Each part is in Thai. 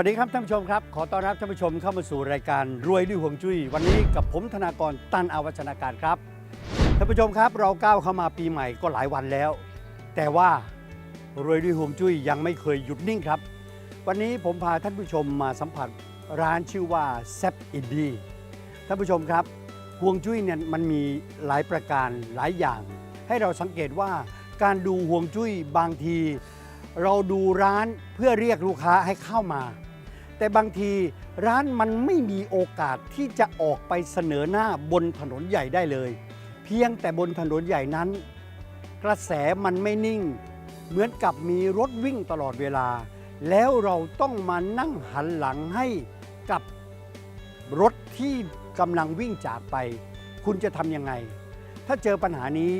วัสดีครับท่านผู้ชมครับ ขอต้อนรับท่านผู้ชมเข้ามาสู่รายการรวยด้วยห่วงจุ้ยวันนี้กับผมธนากรตันอาวัชนาการครับท่านผู้ชมครับเราก้าวเข้ามาปีใหม่ก็หลายวันแล้ว แต่ว่ารวยด้วยห่วงจุ้ยยังไม่เคยหยุดนิ่งครับ วันนี้ผมพาท่านผู้ชมมาสัมผัสร้านชื่อว่าแซปอินดีท่านผู้ชมครับห่วงจุ้ยเนี่ยมันมีหลายประการหลายอย่าง ให้เราสังเกตว่าการดูห่วงจุ้ยบางที เราดูร้านเพื่อเรียกลูกค้าให้เข้ามา แต่บางทีร้านมันไม่มีโอกาสที่จะออกไปเสนอหน้าบนถนนใหญ่ได้เลย เพียงแต่บนถนนใหญ่นั้น กระแสมันไม่นิ่ง เหมือนกับมีรถวิ่งตลอดเวลา แล้วเราต้องมานั่งหันหลังให้กับรถที่กำลังวิ่งจากไป คุณจะทำยังไง ถ้าเจอปัญหานี้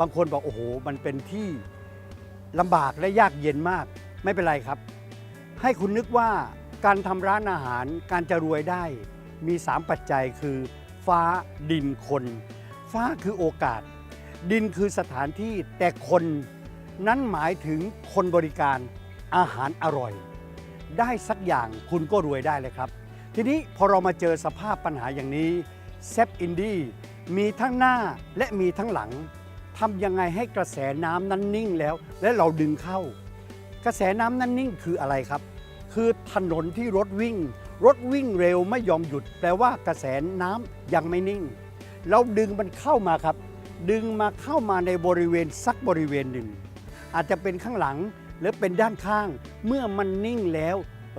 บางคนบอกโอ้โห มันเป็นที่ลำบากและยากเย็นมากไม่เป็นไรครับ ให้คุณนึกว่า การทำร้านอาหารการจะรวยได้มี 3 ปัจจัยคือ ฟ้าดินคน ฟ้าคือโอกาส ดินคือสถานที่แต่คนนั้นหมายถึงคนบริการอาหารอร่อย ได้สักอย่างคุณก็รวยได้เลยครับ ทีนี้พอเรามาเจอสภาพปัญหาอย่างนี้เซฟอินดี้มีทั้งหน้าและมีทั้งหลังทำยังไงให้กระแสน้ำนั้นนิ่งแล้ว และเราดึงเข้า กระแสน้ำนั้นนิ่งคืออะไรครับ คือถนนที่รถวิ่ง รถวิ่งเร็วไม่ยอมหยุด แปลว่ากระแสน้ำยังไม่นิ่ง เราดึงมันเข้ามาครับ ดึงมาเข้ามาในบริเวณสักบริเวณหนึ่ง อาจจะเป็นข้างหลังหรือเป็นด้านข้าง เมื่อมันนิ่งแล้ว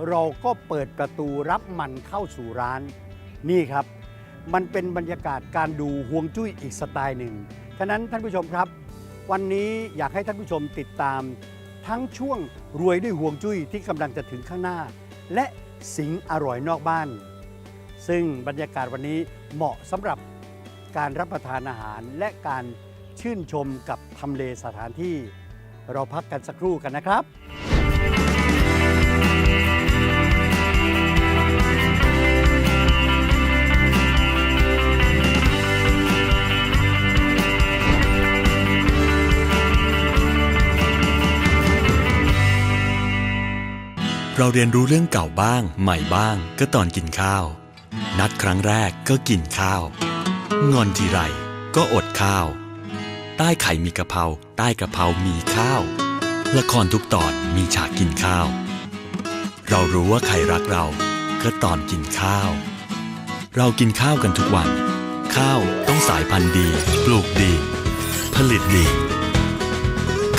เราก็เปิดประตูรับมันเข้าสู่ร้าน นี่ครับ มันเป็นบรรยากาศการดูห่วงจุ้ยอีกสไตล์หนึ่งฉะนั้นท่านผู้ชมครับ วันนี้อยากให้ท่านผู้ชมติดตาม ทั้งช่วงรวยด้วยห่วงจุ้ยที่กำลังจะถึงข้างหน้า และสิงอร่อยนอกบ้าน ซึ่งบรรยากาศวันนี้เหมาะสำหรับการรับประทานอาหารและการชื่นชมกับทำเลสถานที่ เราพักกันสักครู่กันนะครับ เราเรียนรู้เรื่องเก่าบ้าง ใหม่บ้าง ก็ตอนกินข้าว นัดครั้งแรกก็กินข้าว งอนทีไร ก็อดข้าว ใต้ไข่มีกะเพราใต้กะเพรามีข้าว ละครทุกตอนมีฉากกินข้าว เรารู้ว่าใครรักเรา ก็ตอนกินข้าว เรากินข้าวกันทุกวัน ข้าวต้องสายพันธุ์ดี ปลูกดี ผลิตดี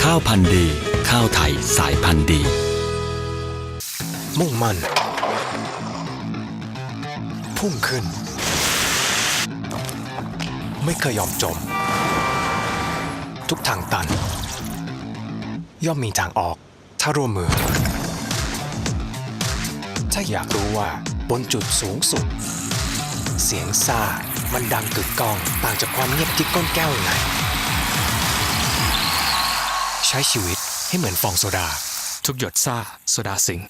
ข้าวพันธุ์ดี ข้าวไทยสายพันธุ์ดี มุ่งมั่น พุ่งขึ้น ไม่เคยยอมจม ทุกทางตัน ย่อมมีทางออก ถ้าร่วมมือ ถ้าอยากรู้ว่าบนจุดสูงสุด เสียงซ่ามันดังกึกก้องต่างจากความเงียบที่ก้นแก้วยังไง ใช้ชีวิตให้เหมือนฟองโซดา ทุกหยดซ่า โซดาสิง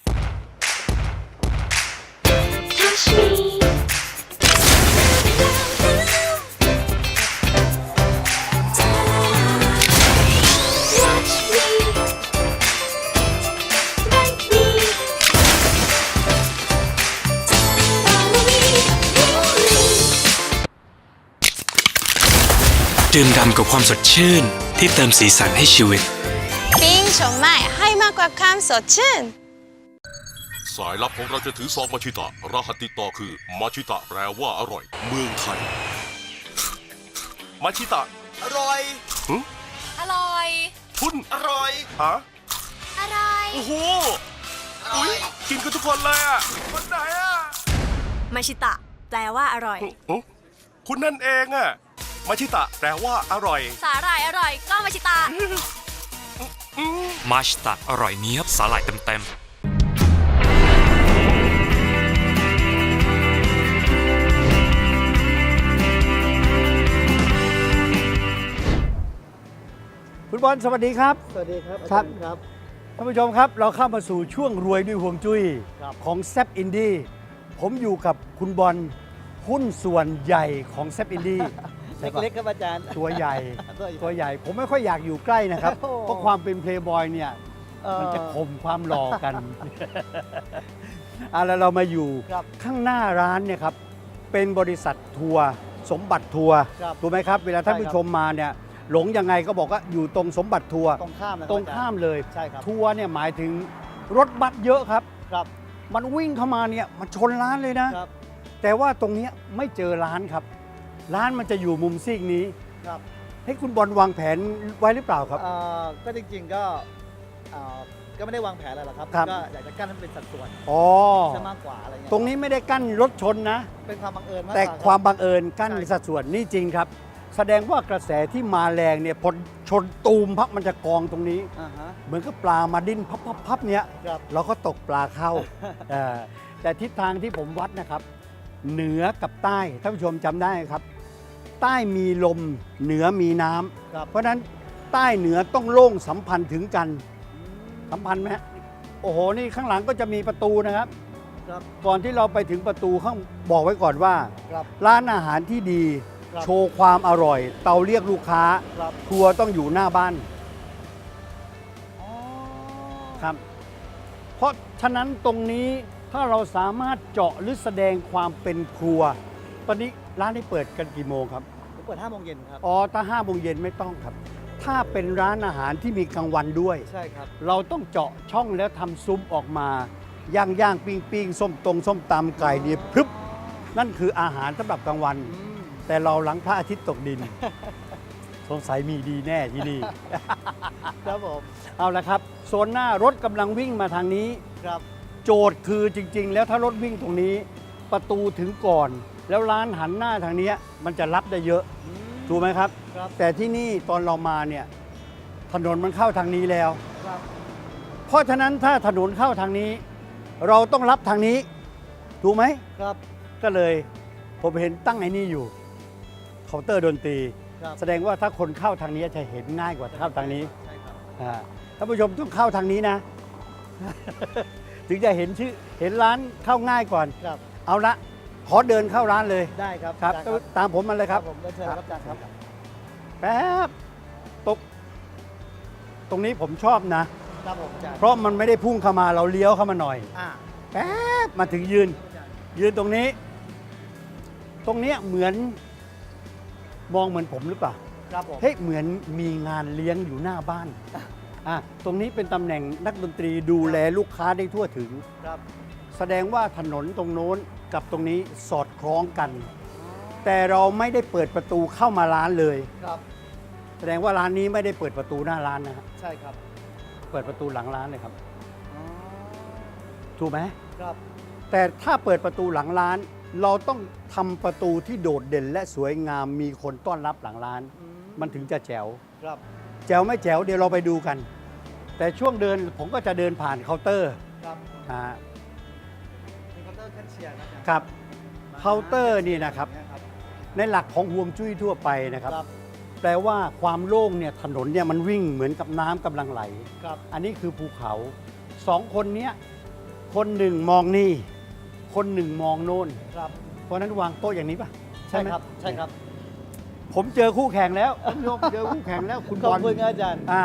ดื่มด่ำกับความสดชื่น ที่เติมสีสันให้ชีวิต ปิ้งชมไม่ให้มากกว่าความสดชื่น สายลับของเราจะถือซองมาชิตะ รหัสติดต่อคือมาชิตะแปลว่าอร่อย เมืองไทย มาชิตะ อร่อยอร่อยคุณอร่อยฮะอร่อย โอ้โหอุ้ยกินกันทุกคนเลยอะคนไหนอะมาชิตะ แปลว่าอร่อย โอ้คุณนั่นเองอะ มาชิตะแปลว่าอร่อย สาหร่ายอร่อยก็มาชิตะมาชตะอร่อยเนี้ยบสาหร่ายเต็มคุณบอลสวัสดีครับ สวัสดีครับอาครัจาบรย์ครับ ท่านผู้ชมครับเราเข้ามาสู่ช่วงรวยด้วยห่วงจุ้ยครับ ของแซปอินดี้ผมอยู่กับคุณบอลหุ้นส่วนใหญ่ของแซปอินดี้ เล็กๆครับอาจารย์ตัวใหญ่ตัวใหญ่ ตัวใหญ่ ผมไม่ค่อยอยากอยู่ใกล้นะครับ โอ้ เพราะความเป็นเพลย์บอยเนี่ยเอ่อมันจะข่มความหล่อกันเอาแล้วเรามาอยู่ครับข้างหน้าร้านเนี่ยครับ เป็นบริษัททัวร์สมบัติทัวร์ครับถูกไหมครับ เวลาท่านใช่ครับ ผู้ชมมาเนี่ย หลงยังไงก็บอกว่าอยู่ตรงสมบัติทัวร์ตรงข้ามนะคบตรงข้ามเลยใช่ครับทัวร์เนี่ยหมายถึงรถบัสเยอะครับ ครับมันวิ่งเข้ามาเนี่ยมันชนร้านเลยนะ ครับแต่ว่าตรงเนี้ยไม่เจอร้านครับ ร้านมันจะอยู่มุมซีกนี้ครับให้คุณบอลวางแผนไว้หรือเปล่าครับ เอ่อก็จริงๆก็เอ่อก็ไม่ได้วางแผนอะไรหรอกครับ ครับ ก็อยากจะกั้นให้มันเป็นสัดส่วนอ๋อใช่มากกว่าอะไรเงี้ยตรงนี้ไม่ได้กั้นรถชนนะ เป็นความบังเอิญมากแต่กรับความบังเอิญกั้นใช่สัดส่วนนี่จริงครับ แสดงว่ากระแสที่มาแรงเนี่ยพอชนตูมพักมันจะกองตรงนี้ อ่าฮะเหมือนกับปลามาดิ้นพับพับพับเนี่ยครับเราก็ตกปลาเข้าเออแต่ทิศทางที่ผมวัดนะครับ เหนือกับใต้ท่านผู้ชมจำได้ครับ ใต้มีลมเหนือมีน้ำครับเพราะฉะนั้นใต้เหนือต้องโล่งสัมพันธ์ถึงกัน สัมพันธ์ไหมฮะโอ้โหนี่ข้างหลังก็จะมีประตูนะครับ ครับ ก่อนที่เราไปถึงประตูข้างบอกไว้ก่อนว่า ครับ ร้านอาหารที่ดี ครับ โชว์ความอร่อย เตาเรียกลูกค้า ครับครัวต้องอยู่หน้าบ้านอ๋อครับ เพราะฉะนั้นตรงนี้ถ้าเราสามารถเจาะหรือแสดงความเป็นครัวตอนนี้ ร้านนี้เปิดกันกี่โมงครับผมเปิด5โมงเย็นครับ อ๋อถ้าห้าโมงเย็นไม่ต้องครับ ถ้าเป็นร้านอาหารที่มีกลางวันด้วย ใช่ครับ เราต้องเจาะช่องแล้วทำซุ้มออกมาย่างย่างปิ้งปิ้งส้มตรงส้มตำไก่นี่พรึบนั่นคืออาหารสำหรับกลางวัน อืมแต่เราหลังพระอาทิตย์ตกดิน สงสัยมีดีแน่ที่นี่ ครับผม เอาละครับ โซนหน้ารถกำลังวิ่งมาทางนี้ ครับ โจทย์คือจริง ๆ แล้วถ้ารถวิ่งตรงนี้ ประตูถึงก่อน แล้วร้านหันหน้าทางเนี้ยมันจะรับได้เยอะอืมถูกไหมครับ ครับแต่ที่นี่ตอนเรามาเนี่ยถนนมันเข้าทางนี้แล้ว ครับ เพราะฉะนั้นถ้าถนนเข้าทางนี้ เราต้องรับทางนี้ ถูกไหม ครับ ก็เลยผมเห็นตั้งไอ้นี่อยู่เคาน์เตอร์ดนตรี ครับ แสดงว่าถ้าคนเข้าทางนี้จะเห็นง่ายกว่าเข้าทางนี้ใช่ครับ อ่าท่านผู้ชมต้องเข้าทางนี้นะ ถึงจะเห็นชื่อเห็นร้านเข้าง่ายก่อน ครับ เอาละ ขอเดินเข้าร้านเลยได้ครับครับอาจารย์ตามผมมาเลยครับ ผมก็เชิญครับอาจารย์ครับแป๊บตกตรงนี้ผมชอบนะ ครับผมอาจารย์เพราะมันไม่ได้พุ่งเข้ามาเราเลี้ยวเข้ามาหน่อย อ่าแป๊บมาถึงยืนอาจารย์ยืนตรงนี้ ตรงเนี้ยเหมือน มองเหมือนผมหรือเปล่า ครับผม เฮ้ยเหมือนมีงานเลี้ยงอยู่หน้าบ้านอะตรงนี้เป็นตำแหน่งนักดนตรีดูแลลูกค้าได้ทั่วถึง ครับ แสดงว่าถนนตรงโน้น กับตรงนี้สอดคล้องกัน แต่เราไม่ได้เปิดประตูเข้ามาร้านเลย ครับ แสดงว่าร้านนี้ไม่ได้เปิดประตูหน้าร้านนะฮะใช่ครับเปิดประตูหลังร้านเลยครับ อ๋อถูกไหมครับ แต่ถ้าเปิดประตูหลังร้าน เราต้องทำประตูที่โดดเด่นและสวยงามมีคนต้อนรับหลังร้าน อืมันถึงจะแจ๋ว ครับ แจ๋วไม่แจ๋วเดี๋ยวเราไปดูกัน แต่ช่วงเดินผมก็จะเดินผ่านเคาน์เตอร์ครับอ่ามีเคาน์เตอร์แคชเชียร์นะอาจารย์ ครับเคาน์เตอร์นี่นะครับครับ ในหลักของห่วงจุ้ยทั่วไปนะครับ ครับ แปลว่าความโล่งเนี่ยถนนเนี่ยมันวิ่งเหมือนกับน้ำกำลังไหล ครับ อันนี้คือภูเขาสองคนเนี้ยคนหนึ่งมองนี่ คนหนึ่งมองโน่น ครับเพราะฉะนั้นวางโต๊ะอย่างนี้ป่ะใช่ไหมครับ ใช่ครับผมเจอคู่แข่งแล้วผมยกเจอคู่แข่งแล้วคุณขอบบอลคุณครับอาจารย์ อ่า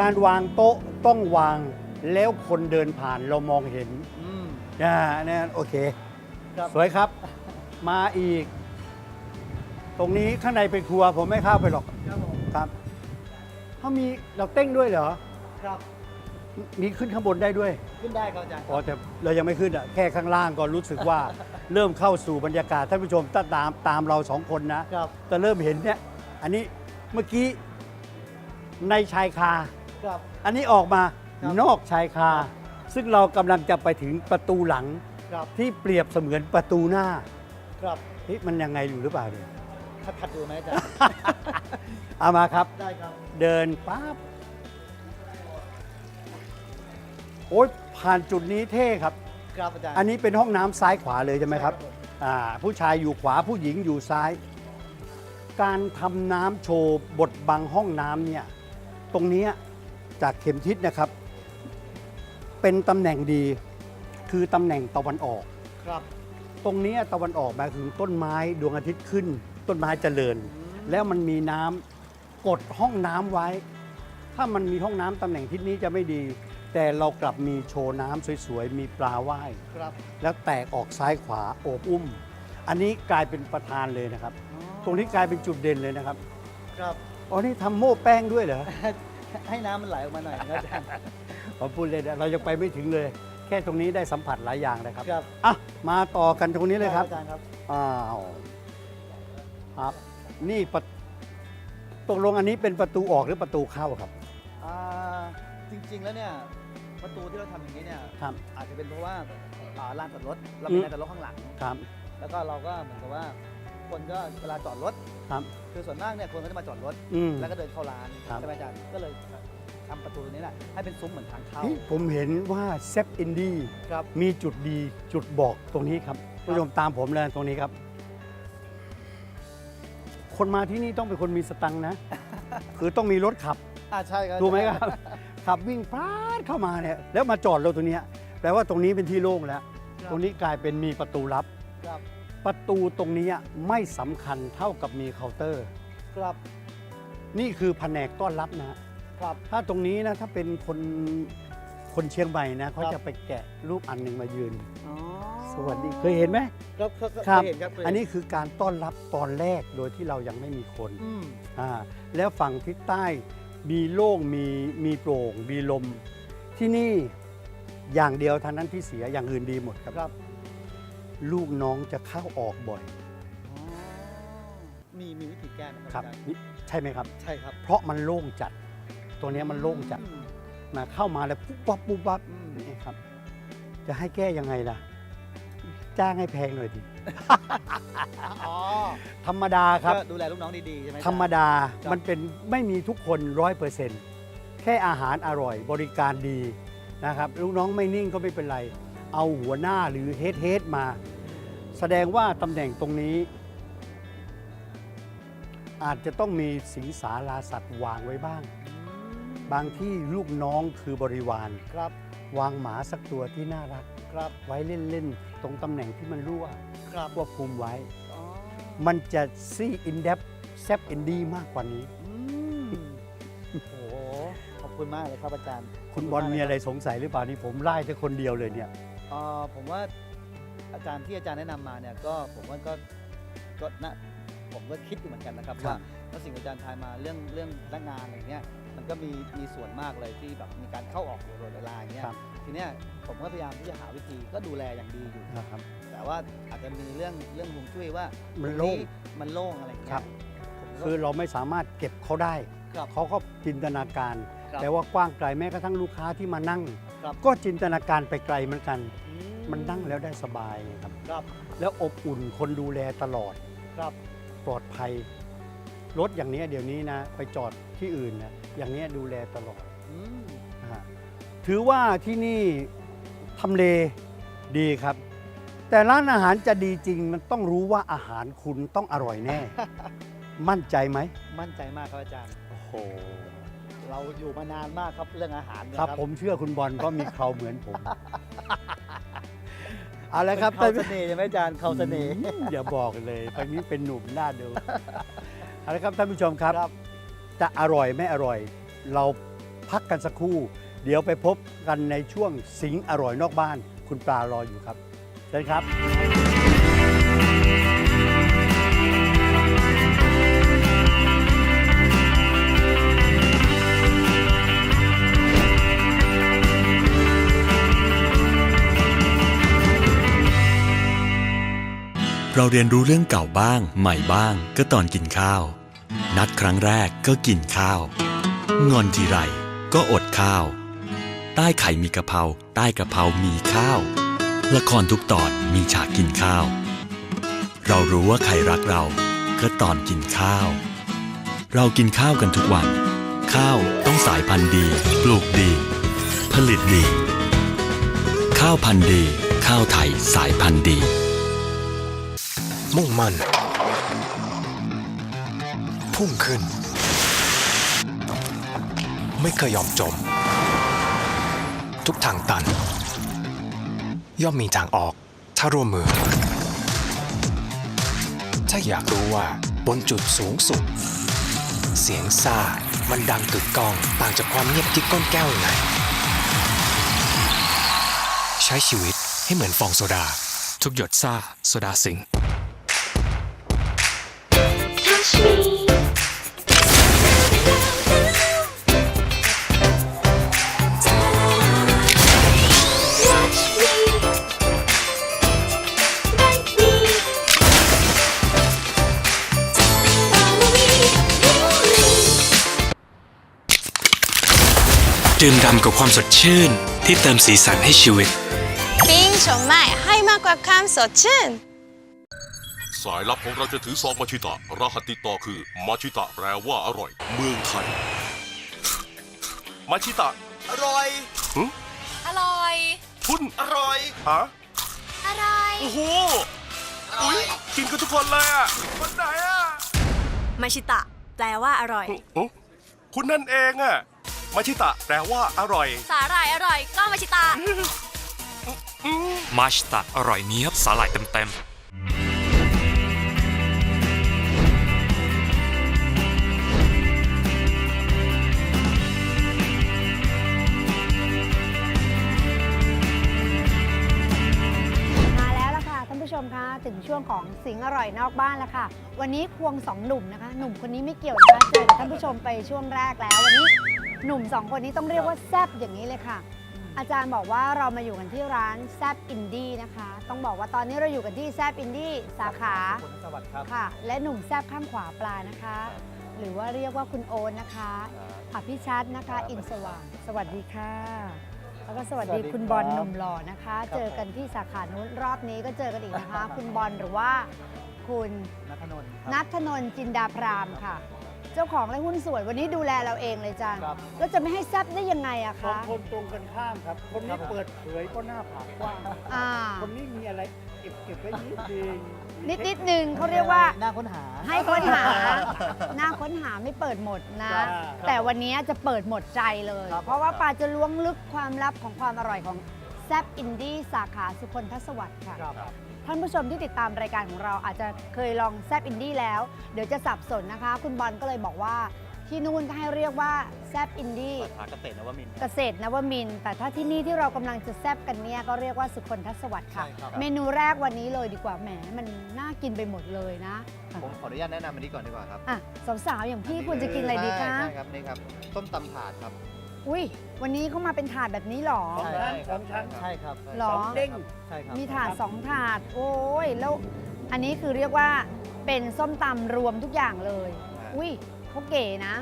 การวางโต๊ะต้องวางแล้วคนเดินผ่านเรามองเห็น อืมอ่าเนี่ยโอเค ครับ สวยครับ มาอีก ตรงนี้ข้างในเป็นครัว ผมไม่เข้าไปหรอกครับผมครับเขามีเราเต้นด้วยเหรอ ครับมีขึ้นข้างบนได้ด้วย ขึ้นได้ครับอาจารย์ อ๋อแต่เรายังไม่ขึ้นอะแค่ข้างล่างก็รู้สึกว่า เริ่มเข้าสู่บรรยากาศท่านผู้ชมถ้าตามตามเราสองคนนะครับ จะเริ่มเห็นเนี่ย อันนี้เมื่อกี้ในชายคา ครับ อันนี้ออกมาครับ นอกชายคา ซึ่งเรากำลังจะไปถึงประตูหลัง ครับที่เปรียบเสมือนประตูหน้าครับเฮ้ยมันยังไงอยู่หรือเปล่าเนี่ยขัดขัดดูไหมอาจารย์ เอามาครับ ได้ครับ เดินปั๊บโอ้ยผ่านจุดนี้เท่ครับ ครับอาจารย์อันนี้เป็นห้องน้ำซ้ายขวาเลยใช่ไหมครับใช่ครับผมอ่าผู้ชายอยู่ขวาผู้หญิงอยู่ซ้าย การทำน้ำโชว์บทบังห้องน้ำเนี่ยตรงเนี้ยจากเข็มทิศนะครับ เป็นตำแหน่งดี คือตำแหน่งตะวันออก ครับตรงเนี้ยตะวันออกหมายถึงต้นไม้ดวงอาทิตย์ขึ้น ต้นไม้เจริญ แล้วมันมีน้ำกดห้องน้ำไว้ ถ้ามันมีห้องน้ำตำแหน่งทิศนี้จะไม่ดี แต่เรากลับมีโชว์น้ำสวยๆ มีปลาว่าย ครับแล้วแตกออกซ้ายขวาโอบอุ้ม อันนี้กลายเป็นประธานเลยนะครับ ตรงนี้กลายเป็นจุดเด่นเลยนะครับครับ อ๋อนี่ทำโม่แป้งด้วยเหรอให้น้ำมันไหลออกมาหน่อยนะอาจารย์ ผมพูดเลยนะเรายังไปไม่ถึงเลย แค่ตรงนี้ได้สัมผัสหลายอย่างเลยครับครับอะมาต่อกันตรงนี้เลยครับอาจารย์ครับอ้าวครับนี่ประตกลงอันนี้เป็นประตูออกหรือประตูเข้าครับ อ่าจริง ๆ แล้วเนี่ยประตูที่เราทำอย่างนี้เนี่ยครับ อาจจะเป็นเพราะว่าอ่าลานจอดรถเราอืมีมลานจอดรถข้างหลัง ครับ แล้วก็เราก็เหมือนกับว่า คนก็เวลาจอดรถครับ คือส่วนมากเนี่ยคนก็จะมาจอดรถ อืม แล้วก็เดินเข้าร้านครับ ใช่ไหมอาจารย์ก็เลย ทำประตูตรงนี้แหละให้เป็นซุ้มเหมือนทางเข้าเฮ้ยผมเห็นว่าเซฟอินดี้ครับ มีจุดดีจุดบอกตรงนี้ครับผู้ชมตามผมเลยตรงนี้ครับ คนมาที่นี่ต้องเป็นคนมีสตังค์นะ คือต้องมีรถขับ อ่าใช่ครับถูกไหมครับ ขับวิ่งพลาดเข้ามาเนี่ยแล้วมาจอดเราตรงเนี้ยแปลว่าตรงนี้เป็นที่โล่งแล้ว ตรงนี้กลายเป็นมีประตูลับ ครับประตูตรงนี้ไม่สำคัญเท่ากับมีเคาน์เตอร์ ครับนี่คือแผนกต้อนรับนะ ครับ ถ้าตรงนี้นะถ้าเป็นคนคนเชียงใหม่นะเขาครับจะไปแกะรูปอันหนึ่งมายืน อ๋อสวัสดีเคยเห็นไหม ครับครับครับเคยเห็นครับเคยเห็อันนี้คือการต้อนรับตอนแรกโดยที่เรายังไม่มีคนอืมอ่าแล้วฝั่งทิศใต้มีโล่งมีมีโปร่งมีลม ที่นี่อย่างเดียวเท่านั้นที่เสียอย่างอื่นดีหมดครับ ครับลูกน้องจะเข้าออกบ่อยอ๋อมีมีวิธีแก้ไหมคครัรับบอาจารย์นี่ใช่ไหมครับ ใช่ครับ เพราะมันโล่งจัด ตัวเนี้ยมันโล่งจัดอืมนะเข้ามาแล้วปุ๊บปั๊บปุ๊บปั๊บอืม นี่ครับ จะให้แก้ยังไงล่ะ จ้างให้แพงหน่อยดิอ๋อธรรมดาครับ ก็ดูแลลูกน้องดีๆใช่ไหมอาจาย์ธรรมดาครับมันเป็นไม่มีทุกคนร้อยเปอร์เซ็นต์แค่อาหารอร่อยบริการดีนะครับลูกน้องไม่นิ่งก็ไม่เป็นไร เอาหัวหน้าหรือเฮดเฮดมา แสดงว่าตำแหน่งตรงนี้ อาจจะต้องมีสิงสาราสัตว์วางไว้บ้าง บางที่ลูกน้องคือบริวาร ครับวางหมาสักตัวที่น่ารัก ครับไว้เล่น ๆ ตรงตำแหน่งที่มันรั่วครับควบคุมไว้ อ๋อมันจะซี่อินเดปแซบอินดีมากกว่านี้ อืมโอ้โหขอบคุณมากเลยครับอาจารย์คุณบอลมีอะไรสงสัยหรือเปล่านี่ผมไล่แต่คนเดียวเลยเนี่ย เอ่อผมว่าอาจารย์ที่อาจารย์แนะนำมาเนี่ยก็ผมว่าก็ก็นะผมก็คิดอยู่เหมือนกันนะครับครับ ว่าแล้วสิ่งที่อาจารย์ทายมาเรื่องเรื่องพนักงานอะไรเงี้ย มันก็มีมีส่วนมากเลยที่แบบมีการเข้าออกอยู่ตลอดเวลาอย่างเงี้ยครับ ทีเนี้ยผมก็พยายามที่จะหาวิธีก็ดูแลอย่างดีอยู่ นะครับ แต่ว่าอาจจะมีเรื่องเรื่องฮวงจุ้ยว่ามันตรโล่งมันโล่งอะไรอย่างเงี้ครัยบ ผมก็ คือเราไม่สามารถเก็บเขาได้ ครับเขาก็จินตนาการ ครับแต่ว่ากว้างไกลแม้กระทั่งลูกค้าที่มานั่ง ครับ ก็จินตนาการไปไกลเหมือนกัน อืมันนั่งแล้วได้สบายครับ ครับ แล้วอบอุ่นคนดูแลตลอดครับ ปลอดภัย รถอย่างเนี้ยเดี๋ยวนี้นะ ไปจอดที่อื่นนะ อย่างเนี้ยดูแลตลอดอืมนะฮะถือว่าที่นี่ทำเลดีครับ แต่ร้านอาหารจะดีจริงมันต้องรู้ว่าอาหารคุณต้องอร่อยแน่ มั่นใจไหม มั่นใจมากครับอาจารย์ โอ้โห เราอยู่มานานมากครับเรื่องอาหารเนี่ยครับผมเชื่อคุณบอลเพราะมีเคราเหมือนผม เอาละครับเขาเสน่ห์ใช่ไหมอาจารย์เขาเสน่ห์อืมอย่าบอกเลยตอนนี้เป็นหนุ่มน่าดูเอาละครับท่านผู้ชมครับครับ จะอร่อยไม่อร่อย เราพักกันสักครู่ เดี๋ยวไปพบกันในช่วงสิงอร่อยนอกบ้าน คุณปลารออยู่ครับเชิญครับ เราเรียนรู้เรื่องเก่าบ้าง ใหม่บ้าง ก็ตอนกินข้าว นัดครั้งแรกก็กินข้าว งอนทีไรก็อดข้าว ใต้ไข่มีกะเพราใต้กะเพรามีข้าว ละครทุกตอนมีฉากกินข้าว เรารู้ว่าใครรักเราก็ตอนกินข้าว เรากินข้าวกันทุกวัน ข้าวต้องสายพันธุ์ดี ปลูกดี ผลิตดี ข้าวพันธุ์ดี ข้าวไทยสายพันธุ์ดี มุ่งมั่น พุ่งขึ้น ไม่เคยยอมจม ทุกทางตัน ย่อมมีทางออกถ้าร่วมมือ ถ้าอยากรู้ว่าบนจุดสูงสุด เสียงซ่ามันดังกึกก้องต่างจากความเงียบที่ก้นแก้วยังไงใช้ชีวิตให้เหมือนฟองโซดา ทุกหยดซ่าโซดาสิง ดื่มด่ำกับความสดชื่น ที่เติมสีสันให้ชีวิต ปิ้งชมใหม่ให้มากกว่าความสดชื่น สายลับของเราจะถือซองมาชิตะ รหัสติดต่อคือ มาชิตะแปลว่าอร่อย เมืองไทย มาชิตะ อร่อย อร่อยคุณอร่อยฮะอร่อย โอ้โหอุ๊ยกินกันทุกคนเลยอะคนไหนอะมาชิตะ แปลว่าอร่อย โอ้คุณนั่นเองอะ มาชิตะแปลว่าอร่อย สาหร่ายอร่อยก็มาชิตะมาชตะอร่อยเนี้ยบสาหร่ายเต็มมาแล้วล่ะค่ะท่านผู้ชมคะถึงช่วงของสิงอร่อยนอกบ้านแล้วค่ะ วันนี้ควงสองหนุ่มนะคะ หนุ่มคนนี้ไม่เกี่ยวนะคะเจอกับท่านผู้ชมไปช่วงแรกแล้ว วันนี้ หนุ่มสองคนนี้ต้องเรียกว่าแซบอย่างนี้เลยค่ะ อาจารย์บอกว่าเรามาอยู่กันที่ร้านแซบอินดี้นะคะ ต้องบอกว่าตอนนี้เราอยู่กันที่แซบอินดี้สาขาคุณสวัสดิ์ครับ ค่ะ และหนุ่มแซบข้างขวาปลานะคะ หรือว่าเรียกว่าคุณโอนนะคะอภิชัดนะคะ อินสว่างสวัสดีค่ะ แล้วก็สวัสดีสวัสดีคุณครับบอลหนุ่มหล่อนะคะ ครับ เจอกันที่สาขานู้นรอบนี้ก็เจอกันอีกนะคะ คุณบอลหรือว่าคุณนัทนนท์ครับ นัทธนนท์จินดาพรามค่ะเจ้าของและหุ้นส่วนวันนี้ดูแลเราเองเลยจ้ะครับ แล้วจะไม่ให้แซบได้ยังไงอะสองคะคนตรงกันข้ามครับ คนครันี้บผมเปิดเผยก็หน้าผากกว้าง อ่าคนนี้มีอะไรเก็บเก็บไว้นิดนึงนิดนิดๆนึงเขาเรียกว่าหน้าค้นหา ให้ค้นหา หน้าค้นหาไม่เปิดหมดนะจ้าแต่วันนี้จะเปิดหมดใจเลย ครับ เพราะว่าปาจะล้วงลึกความลับของความอร่อยของแซบอินดี้สาขาสุคนทศวรรค์ค่ะ ครับ ท่านผู้ชมที่ติดตามรายการของเราอาจจะเคยลองแซบอินดี้แล้ว เดี๋ยวจะสับสนนะคะ คุณบอลก็เลยบอกว่า ที่นู่นก็ให้เรียกว่าแซบอินดี้สาขาเกษตรนวมินทร์เกษตรนวมินทร์แต่ถ้าที่นี่ที่เรากำลังจะแซบกันเนี่ยก็เรียกว่าสุคนทศวรรค์ค่ะ ใช่ครับ เมนูแรกวันนี้เลยดีกว่าแหมมันน่ากินไปหมดเลยนะผมขออนุญาตแนะนำอันนี้ก่อนดีกว่าครับอะสาวๆอย่างพี่ควรจะกินอะไรดีคะ ใช่ครับนี่ครับส้มตำถาดครับ อุ้ย วันนี้เขามาเป็นถาดแบบนี้หรอสองชั้นสองชั้น ใช่ครับหรอ สองเด้ง ใช่ครับมีถาดสองถาด โอ้ย แล้วอันนี้คือเรียกว่าเป็นส้มตำรวมทุกอย่างเลยครับอุ้ยเขาเก๋นะ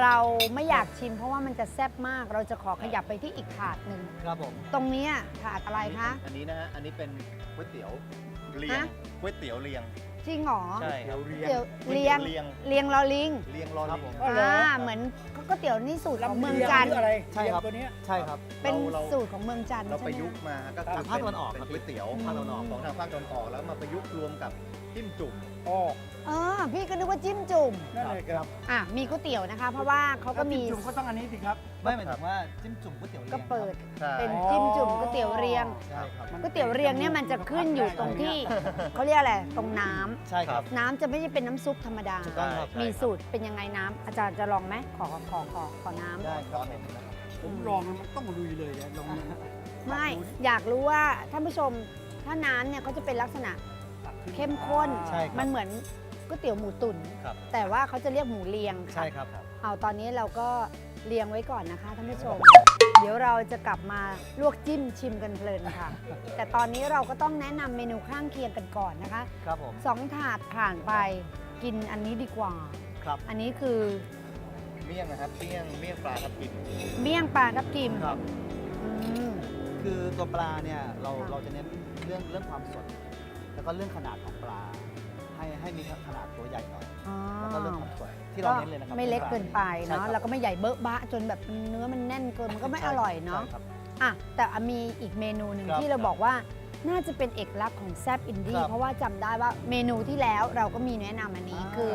เราไม่อยากชิมเพราะว่ามันจะแซ่บมาก เราจะขอขยับไปที่อีกถาดหนึ่ง ครับผมตรงเนี้ยถาดอะไรคะ อันนี้นะฮะ อันนี้เป็นก๋วยเตี๋ยวเรียงฮะ ก๋วยเตี๋ยวเรียง จริงเหรอใช่ครับเรียงเตี๋ยวก๋วยเลีเตี๋ยยงวเรียงเลียงลอลิงเรียงรอครับเรียงผมอ๋อเหรออ่าเหมือนก๋วยเตี๋ยวนี่สูตรของเมืองจันทร์หรืออะไรใช่ครับเรียงตัวเนี้ย ใช่ครับ เป็นเรา สูตรของเมืองจันทร์เราใช่ประไหมยุกต์มาก็คือภาคตะวันออกเป็นครับก๋วยเตี๋ยวอืมภาคตะวันออกของทางภาคตะวันออกแล้วมาประยุกต์รวมกับจิ้มจุ่ม อ๋อเออพี่ก็นึกว่าจิ้มจุ่มนั่นเลยครับอะมีก๋วยเตี๋ยวนะคะ เพราะว่าเขาก็มีถ้าจิ้จุ่มก็ต้องอันนี้สิครับไม่หมายถึงว่าจิ้มจุ่มก๋วยเตี๋ยวเรียงก็เปิดใช่เป็นจิ้มจุ่มก๋วยเตี๋ยวเรียงใช่ครับก๋วยเตี๋ยวเรียงเนี่ยมันจะขึ้นอยู่ตรงที่เขาเรียกอะไรตรงน้ำใช่ครับน้ำจะไม่ใช่เป็นน้ำซุปธรรมดาถูกต้องครับมีสูตรเป็นยังไงน้ำอาจารย์จะลองไหมขอขอขอขอน้ำได้ครับผมลองมันต้องลุยเลยนะลองนะไม่อยากรู้ว่าท่านผู้ชมถ้าน้ำเนี่ยเขาจะเป็นลักษณะ เข้มข้น ใช่ครับมันเหมือนก๋วยเตี๋ยวหมูตุ๋น ครับ แต่ว่าเขาจะเรียกหมูเรียงค่ะ ใช่ครับเอาตอนนี้เราก็เรียงไว้ก่อนนะคะท่านผู้ชม เดี๋ยวเราจะกลับมาลวกจิ้มชิมกันเพลินค่ะ แต่ตอนนี้เราก็ต้องแนะนำเมนูข้างเคียงกันก่อนนะคะครับผมสองถาดผ่านไปกินอันนี้ดีกว่า ครับอันนี้คือเมี่ยงนะครับเมี่ยงเมี่ยงปลาทับทิมเมี่ยงปลาทับทิมครับ อืม คือตัวปลาเนี่ยเราค่ะเราจะเน้นเรื่องเรื่องความสด แล้วก็เรื่องขนาดของปลา ให้ให้มีขนาดตัวใหญ่หน่อย อ๋อแล้วก็เรื่องความสดที่เราเน้นเลยนะครับไม่เล็กเกินไปใช่เนาะครับแล้วก็ไม่ใหญ่เบอะบะจนแบบเนื้อมันแน่นเกินมันก็ไม่อร่อยเนาะใช่ครับ อะแต่มีอีกเมนูหนึ่งครับที่เราบอกว่าน่าจะเป็นเอกลักษณ์ของแซบอินดี้ครับ เพราะว่าจำได้ว่าเมนูที่แล้วเราก็มีแนะนำอันนี้คือ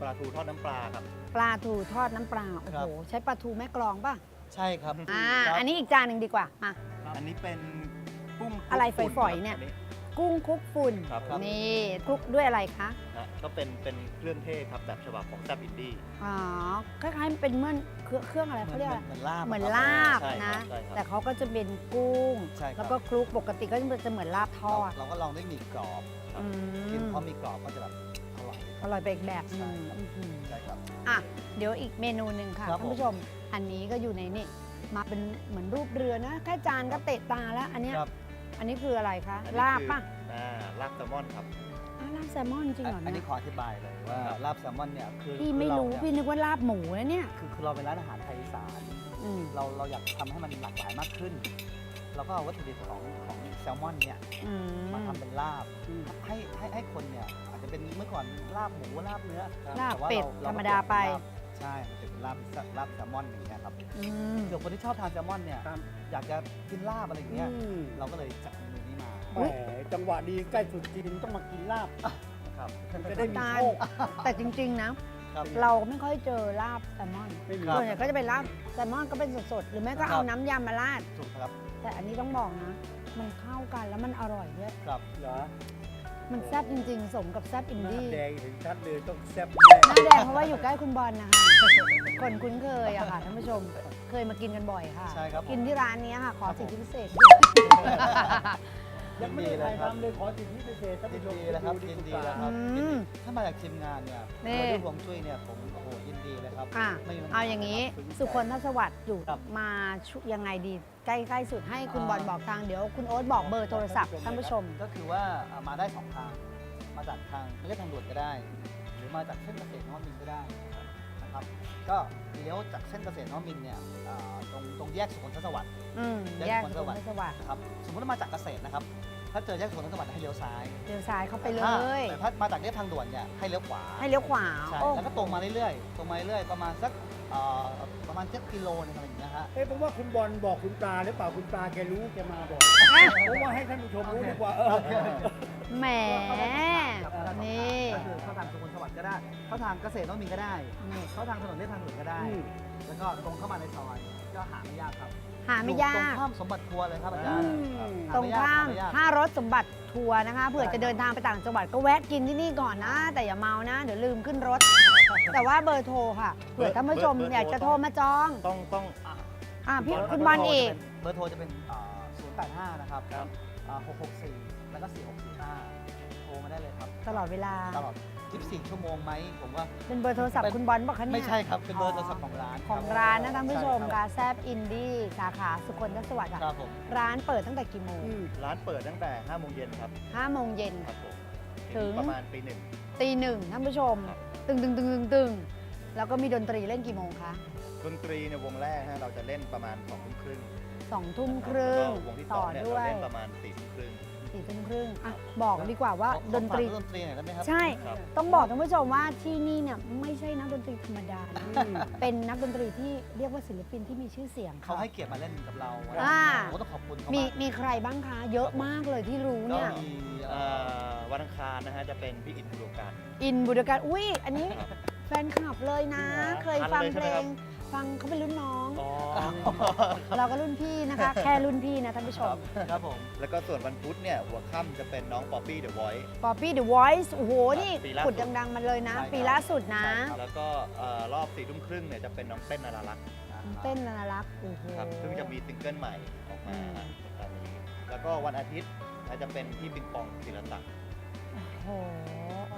ปลาทูทอดน้ำปลาครับ ปลาทูทอดน้ำปลาโอ้ครัโหบ ใช้ปลาทูแม่กลองป่ะใช่ครับอ่าครับอันนี้อีกจานหนึ่งดีกว่ามา อันนี้เป็นกุ้งคลุกอะไรฝุ่ฝอยๆเนี่ยครับ กุ้งคลุกฝุ่นครับ นี่คลุกด้วยอะไรคะนะก็เป็นเป็นเครื่องเทศครับแบบฉบับของแซบอินดี้อ๋อคล้ายๆเป็นเหมื่อนเครื่องเครื่องอะไรเขาเรียกอะไรเหมือนลาบเหมือนครับลาบใช่ครันะบใช่ครับ แต่เขาก็จะเป็นกุ้ง ใช่ครับ แล้วก็คลุกปกติก็จะเหมือนลาบทอดเราก็ลองด้วยหมี่กรอบอืกินมเพราะหมี่กรอบก็จะแบบอร่อย อร่อยไปอีกแบบหนึงใช่ครับ อื้อหือใช่ครับ อะเดี๋ยวอีกเมนูหนึ่งค่ะครับท่านผู้ชมอันนี้ก็อยู่ในนี่มาเป็นเหมือนรูปเรือนะแค่จานก็เตะตาแล้วอันเนี้ยครับ อันนี้คืออะไรคะอันนี้ลาบคือป่ะอ่าลาบแซลมอนครับอะลาบแซลมอนจริงเหรออันนี้เนี่ยขออธิบายเลยว่าครับลาบแซลมอนเนี่ยคือพี่ไม่คือเารู้เนี่ยพี่นึกว่าลาบหมูนะเนี่ยคือคือเราเป็นร้านอาหารไทยอีสาน อืมเราเราอยากทำให้มันหลากหลายมากขึ้นเราก็เอาวัตถุดิบของของแซลมอนเนี่ยอืม มาทำเป็นลาบให้ให้ให้คนเนี่ยอาจจะเป็นเมื่อก่อนลาบหมูลาบเนื้อลาบแต่ว่เป็ดเธรรมดาไป เปลี่ยนเป็นลาบใช่มันจะเป็น ลาบลาบแซลมอนอย่างเงี้ยครับอืม เผื่อคนที่ชอบทานแซลมอนเนี่ยครับ อยากจะกินลาบอะไรอย่างเงี้ยอืมเราก็เลยจัดเมนูนี้มาแหมจังหวะดีใกล้ตรุษจีนต้องมากินลาบครับจะได้มีตาลโชคแต่จริง ๆ นะ ครับ เราไม่ค่อยเจอลาบแซลมอนไม่มี ครับ ส่วนใหญ่ก็จะเป็นลาบแซลมอนก็เป็นสดๆ หรือไม่ก็ครัเอาบน้ำยำมาราด ถูกครับแต่อันนี้ต้องบอกนะ มันเข้ากันแล้วมันอร่อยด้วย ครับ เหรอ มันแซ่บจริงๆ สมกับแซ่บอินหน้าดี้แดงเห็นชัดเลยต้องแซ่บหน้าแดงเพราะว่าอยู่ใกล้คุณบอลนะคะคนคุ้นเคยอะค่ะท่านผู้ชมเคยมากินกันบ่อยค่ะ ใช่ครับผม กินที่ร้านนี้ค่ะ ขอสิทธิพิเศษยังไม่ได้ถ่ายทำเลยขอสิทธิพิเศษท่านยิผู้นชมดีแล้วครับดูยินดีกว่าแล้วครับอืม ถ้ามาจากทีมงานเนี่ยนี่มาด้วยฮวงจุ้ยเนี่ยผมโอ้โหยินดี เลยครับอะ ไม่มีปัญหเอาอย่างนี้นี้สุคนทศวัสดิ์อยู่ครับ มาชุยังไงดีใกล้ๆสุดให้คุณอ่าบอลบอกทางเดี๋ยวคุณโอ๊ตบอกเบอร์โทรศัพท์ท่านผู้ชม ก็คือว่าอ่ามาได้สองทาง มาจากทางเรียกทางด่วนก็ได้ หรือมาจากเส้นเกษตรนวมินทร์ก็ได้นะครับ ก็เลี้ยวจากเส้นเกษตรนวมินทร์เนี่ยอ่าตรงตรงแยกสุขนทศวรรษ อืมแยกแยกสุสุขขนนททศศวรวัรสษดิ์ นะครับ สมมติว่ามาจากเกษตรนะครับ ถ้าเจอแยกสุขนทศวรรษให้เลี้ยวซ้ายเลี้ยวซ้ายเข้าไปเลถ้ายแต่ถ้ามาจากเรียบทางด่วนเนี่ยให้เลี้ยวขวาให้เลี้ยวขวาใช่โอ้แล้วก็ตรงมาเรื่อยๆตรงมาเรื่อยๆประมาณสักเอ่อประมาณเจ็ดกิโลนึงอะไรอย่างเงี้ยฮะ เอ้ยผมว่าคุณบอลบอกคุณปลาหรือเปล่าคุณปลาแกรู้แกมาบอกผมว่าให้ท่านผู้ชมรู้ดีกว่าเออ แหมนี่ ก็คือเข้าทางสุขนสวัสดิ์ก็ได้เข้าทางเกษตรนวมินทร์ก็ได้เข้าทางถนนเรียบทางด่วนก็ได้ อืม แล้วก็ตรงเข้ามาในซอย ก็หาไม่ยากครับหาไม่ยาตรงกข้ามสมบัติทัวร์เลยครับอาจารย์อืมตรงข้ามหไยกหไยก ท่ารถสมบัติทัวร์นะคะเผื่อจะเดินทางไปต่างจังหวัดก็แวะกินที่นี่ก่อนนะ แต่อย่าเมานะ เดี๋ยวลืมขึ้นรถ แต่ว่าเบอร์โทรค่ะเผื่อท่านผู้ชมเบอร์โทรอยากจะโทรมาจองต้องต้อง อะพี่เบร์คุณบอลอีกเบอร์โทรจะเป็นศูนย์แปดห้านะครับ หกหกสี่แล้วก็สี่หกสี่ห้าโทรมาได้เลยครับ ตลอดเวลา ตลอด 24 ชั่วโมงไหมผมว่า เป็นเบอร์โทรศัพท์คุณบอลบอกคะเนี่ยไม่ใช่ครับ เป็นเบอร์โทรศัพท์ของร้านของร้านนะท่านผู้ชมใคค่ะแซบอินดี้สาขาสุคนทศวรรษรัค่ะบผม ร้านเปิดตั้งแต่กี่โมงอืมร้านเปิดตั้งแต่5โมงเย็นครับ5โมงเย็น ครับผมถึง ประมาณปีหนึ่ง ตีหนึ่งท่านผู้ชมตึงตึงตึงตึงตึงแล้วก็มีดนตรีเล่นกี่โมงคะ ดนตรีในวงแรกฮะเราจะเล่นประมาณ2ทุ่มครึ่ง สองทุ่มครึ่งแล้วก็วงที่สต่อองเนี่ยด้วเรายเล่นประมาณ4ทุ่มครึ่งสี่ทุ่มครึ่งอะบอกดีกว่าว่าขอดนตรี ขอฝากเรื่องดนตรีหน่อยได้ไหมครับใช่ ครับ ต้องบอกท่านผู้ชมว่าที่นี่เนี่ยไม่ใช่นักดนตรีธรรมดานะอืมเป็นนักดนตรีที่เรียกว่าศิลปินที่มีชื่อเสียงเขาค่ะ ให้เกียรติมาเล่นกับเราอ่าผมก็ต้องขอบคุณเขามีมากมีใครบ้างคะ เยอะมากเลยที่รู้ก็เนี่ย มีเอ่อวันอังคารนะฮะจะเป็นพี่อินบุรการ อินบุรการอุ้ยอันนี้ครับแฟนคลับเลยนะ เคยทันฟังเลยเพใช่ลไหมครังบ ฟังเขาเป็นรุ่นน้อง อ๋อเราก็รุ่นพี่นะคะ แค่รุ่นพี่นะท่านผู้ชม ครับผม แล้วก็ส่วนวันพุธเนี่ย หัวค่ำจะเป็นน้องป๊อปปี้เดอะไวท์ ป๊อปปี้เดอะวอยซ์โอ้โห นี่ปีล่าสุด ขุดดังๆมาเลยนะ ใช่ครับ ปีล่าสุดนะ แล้วก็เอ่อรอบสี่ทุ่มครึ่งเนี่ยจะเป็นน้องเต้นนารารักษ์เต้นนารักษ์โอ้โห ครับซึ่งจะมีซิงเกิลใหม่ออกมาตอนนี้ แล้วก็วันอาทิตย์อาจจะเป็นพี่ปิงปองศิลศักดิ์โอ้โห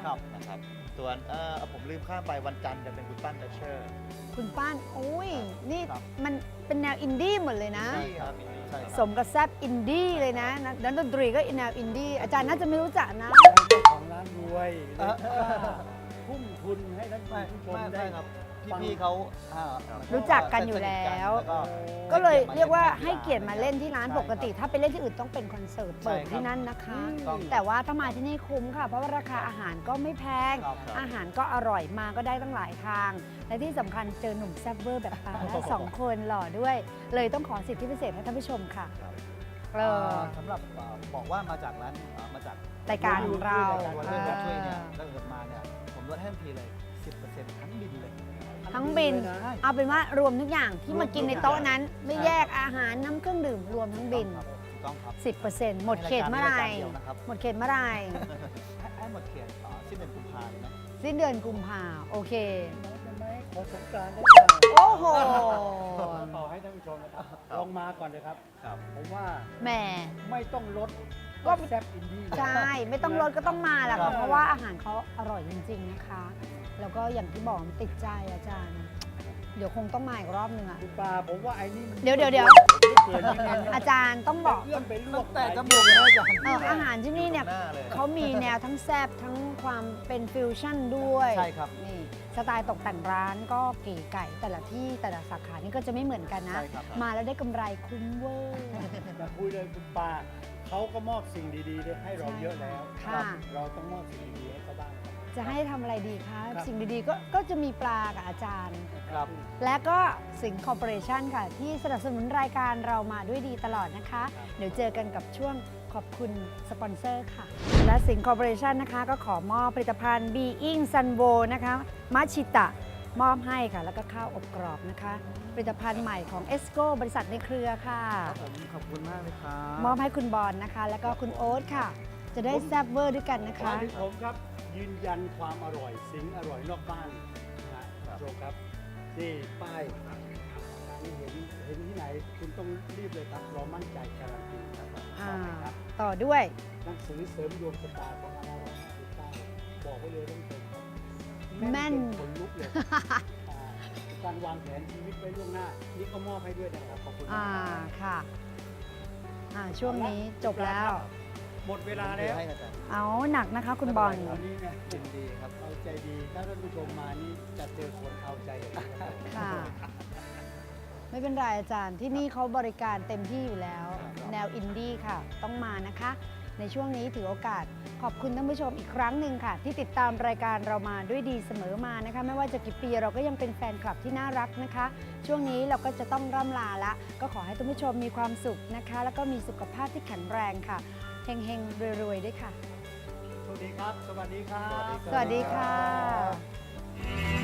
ครับนะครับ ส่วนเอ่อผมลืมข้ามไปวันจันทร์จะเป็นคุณปั้นดัชเชอร์ คุณป้านอุ้ย นี่ครับมันเป็นแนวอินดี้หมดเลยนะ ใช่ครับใช่สมกับแซบอินดี้เลยนะนักดนตรีก็แนวอินดี้อาจารย์น่าจะไม่รู้จักนะเจ้าของร้านรวยเอ่อทุ่มทุนให้ท่านไม่ผู้ชมไม่ได้ไม่ครับฟัง พี่ๆเขาอ่ารู้จักกันอยู่แล้ว สนิทกันแล้วก็ก็เลยให้เรียกว่าเกีให้ยรติมาเกียรติมาเล่นที่ร้านใช่ปกติ ถ้าไปเล่นที่อื่นต้องเป็นคอนเสิร์ตใช่เปิดครับที่นั่นนะคะ ต้อง แต่ว่าถ้ามาที่นี่คุ้มค่ะ เพราะว่าราคาอาหารก็ไม่แพงครับ อาหารก็อร่อยมาก็ได้ตั้งหลายทาง และที่สำคัญเจอหนุ่มแซ่บเวอร์แบบปาและสองคนหล่อด้วย เลยต้องขอสิทธิพิเศษให้ท่านผู้ชมค่ะเออสำหรับเอ่อบอกว่ามาจากร้านเอ่อมาจากรายการของเราตัวเรื่องรถช่วยเนี่ยถ้าเกิดมาเนี่ยผมลดให้ทันทีเลย10% ทั้งบินเลยอันทั้งบินเลยนะเอาเป็นว่ารวมทุกอย่างที่มากินในโต๊ะนั้น ไม่ใช่แยกอาหารน้ำเครื่องดื่มรวมทั้งบิน ถูกต้องครับ10%หมดเขตเมื่อไหร่ในายการนี้ายการเดียวนะครับหมดเขตเมื่อไหร่ให้ให้หมดเขตต่อสิ้นเดือนกุมภาพันธ์นะสิ้นเดือนกุมภาโอเคใช่ไหมขอสงกรารได้เปล่าโอ้โหต่อให้ท่านผู้ชมนะครับลองมาก่อนเลยครับ ครับผมว่าแหม ไม่ต้องลดก็แซ่บอินดี้ ใช่ ไม่ต้องลดก็ต้องมาแหละครัค่ะบเพราะว่าอาหารเขาอร่อยจริง ๆ นะคะ แล้วก็อย่างที่บอกมันติดใจอาจารย์ เดี๋ยวคงต้องมาอีกรอบหนึ่งอะ คุณปลาผมว่าไอ้นี่มันเดี๋ยวเดี๋ยวเดี๋ยวไม่เกินยังไงเนี่ยอาจารย์ต้องบอก เอื้อมไปลวกแต่จมูกเลยนะอาจารย์เอออาหารที่นี่เนี่ย หน้าเลยเขามีแนวทั้งแซบทั้งความเป็นฟิวชั่นด้วย ใช่ครับ นี่สไตล์ตกแต่งร้านก็เก๋ไก่แต่ละที่แต่ละสาขานี่ก็จะไม่เหมือนกันนะ ใช่ครับ มาแล้วได้กำไรคุ้มเวอร์ อย่าคุยเลยคุณปลาเขาก็มอบสิ่งดีๆให้เราเยอะแล้วค่ะ เราต้องมอบสิ่งดีๆให้เขาบ้างครับ จะให้ทำอะไรดีคะ ครับ สิ่งดีๆก็ก็จะมีปลากับอาจารย์ ครับ และก็สิงห์คอร์ปอเรชันค่ะ ที่สนับสนุนรายการเรามาด้วยดีตลอดนะคะ เดี๋ยวเจอกันกับช่วงขอบคุณสปอนเซอร์ค่ะ และสิงห์คอร์ปอเรชันนะคะ ก็ขอมอบผลิตภัณฑ์ Being Sunvo นะคะมัชิตะมอบให้ค่ะ แล้วก็ข้าวอบกรอบนะคะ ผลิตภัณฑ์ใหม่ของเอสโกบริษัทในเครือค่ะครับผมขอบคุณมากเลยครับมอบให้คุณบอลนะคะ แล้วก็คุณโอ๊ตค่ะ จะได้แซบเวอร์ด้วยกันนะคะมาถึงผมครับ ยืนยันความอร่อย สิงห์อร่อยนอกบ้านนะฮะโชว์ครับนี่ป้ายนี่เห็นเห็นที่ไหนคุณต้องรีบเลยครับเรามั่นใจการันตีครับอ่าครับต่อด้วย หนังสือเสริมดวงชะตาของเราติดใต้บอกไว้เลยท่านผู้ชมครับแม่น จขนลุกเลยอ่าการวางแผนชีวิตไว้ล่วงหน้า นี่ก็มอบให้ด้วยนะครับขอบคุณมากอ่าครับ ค่ะ อ่าช่วงนี้จบแล้ว หมดเวลาแล้ว ให้อาจารย์เอาหนักนะคะ คุณบอลวันนี้เนี่ยยินดีครับ เอาใจดี ถ้าท่านผู้ชมมานี่จะเจอคนเอาใจอย่างนี้ครับค่ะ ไม่เป็นไรอาจารย์ที่นี่เขาบริการเต็มที่อยู่แล้ว แนวอินดี้ค่ะ ต้องมานะคะ ในช่วงนี้ถือโอกาส ขอบคุณท่านผู้ชมอีกครั้งหนึ่งค่ะ ที่ติดตามรายการเรามาด้วยดีเสมอมานะคะ ไม่ว่าจะกี่ปีเราก็ยังเป็นแฟนคลับที่น่ารักนะคะ ช่วงนี้เราก็จะต้องร่ำลาละ ก็ขอให้ท่านผู้ชมมีความสุขนะคะ แล้วก็มีสุขภาพที่แข็งแรงค่ะ เฮงๆ รวยๆ ด้วยค่ะ สวัสดีครับ สวัสดีครับ สวัสดีค่ะ